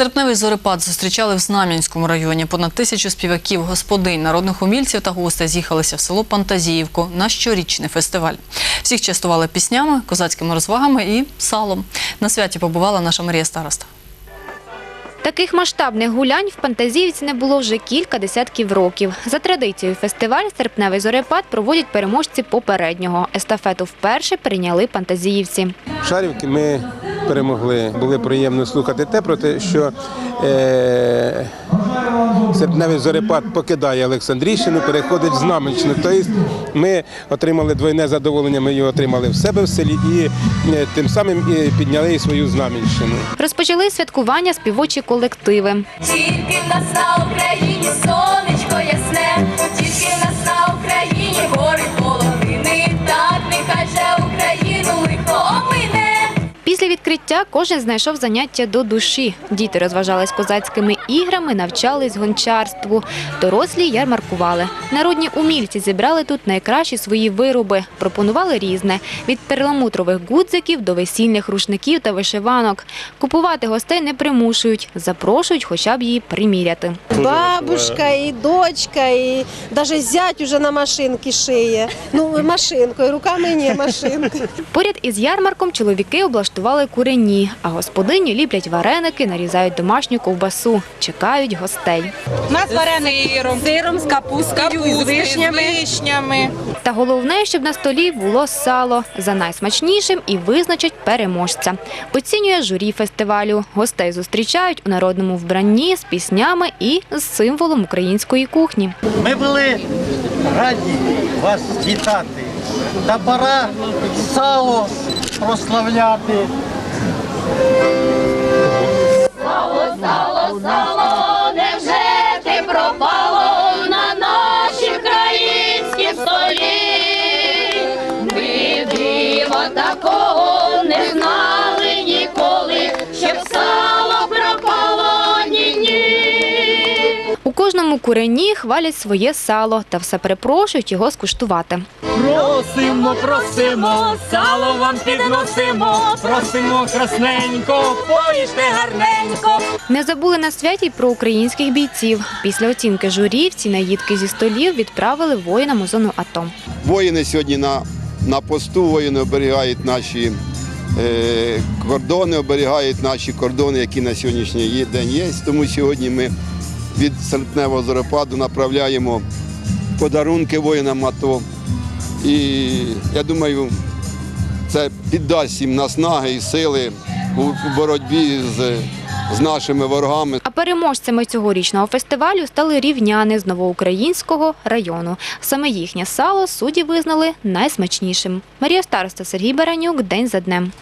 Серпневий зорепад зустрічали в Знам'янському районі. Понад тисячу співаків, господинь, народних умільців та гостей з'їхалися в село Пантазіївку на щорічний фестиваль. Всіх частували піснями, козацькими розвагами і салом. На святі побувала наша Марія Староста. Таких масштабних гулянь в Пантазіївці не було вже кілька десятків років. За традицією фестиваль «Серпневий зорепад» проводять переможці попереднього. Естафету вперше прийняли пантазіївці. Шарівки ми перемогли. Було приємно слухати те про те, що е, серпневий зорепад покидає Олександрійщину, переходить в Знаменщину. Тобто ми отримали двойне задоволення, ми його отримали в себе в селі і е, тим самим і підняли свою Знаменщину. Розпочали святкування співочі колективи. Тільки нас на Україні Відкриття кожен знайшов заняття до душі. Діти розважались козацькими іграми, навчались гончарству. Дорослі ярмаркували. Народні умільці зібрали тут найкращі свої вироби. Пропонували різне – від перламутрових гудзиків до весільних рушників та вишиванок. Купувати гостей не примушують, запрошують хоча б її приміряти. Бабушка і дочка, і навіть зять уже на машинки шиє. Ну, машинкою, руками ні, машинкою. Поряд із ярмарком чоловіки облаштували курені, а господині ліплять вареники, нарізають домашню ковбасу, чекають гостей. У нас вареник сиром, сиром з капусткою, з вишнями. вишнями. Та головне, щоб на столі було сало. За найсмачнішим і визначать переможця. Оцінює журі фестивалю. Гостей зустрічають у народному вбранні з піснями і з символом української кухні. Ми були раді вас вітати. Та пора сало прославляти. Невже ти пропало на нашій українській столі? Такого У курені хвалять своє сало та все перепрошують його скуштувати. Просимо, просимо, сало вам підносимо, просимо красненько, поїжте гарненько. Не забули на святі й про українських бійців. Після оцінки журі всі наїдки зі столів відправили воїнам у зону АТО. Воїни сьогодні на, на посту, воїни оберігають наші е, кордони, оберігають наші кордони, які на сьогоднішній день є. Тому сьогодні ми від серпневого зорепаду направляємо подарунки воїнам АТО. І я думаю, це піддасть їм наснаги і сили у, боротьбі з, з нашими ворогами. А переможцями цьогорічного фестивалю стали рівняни з Новоукраїнського району. Саме їхнє сало судді визнали найсмачнішим. Марія Староста, Сергій Баранюк. День за днем.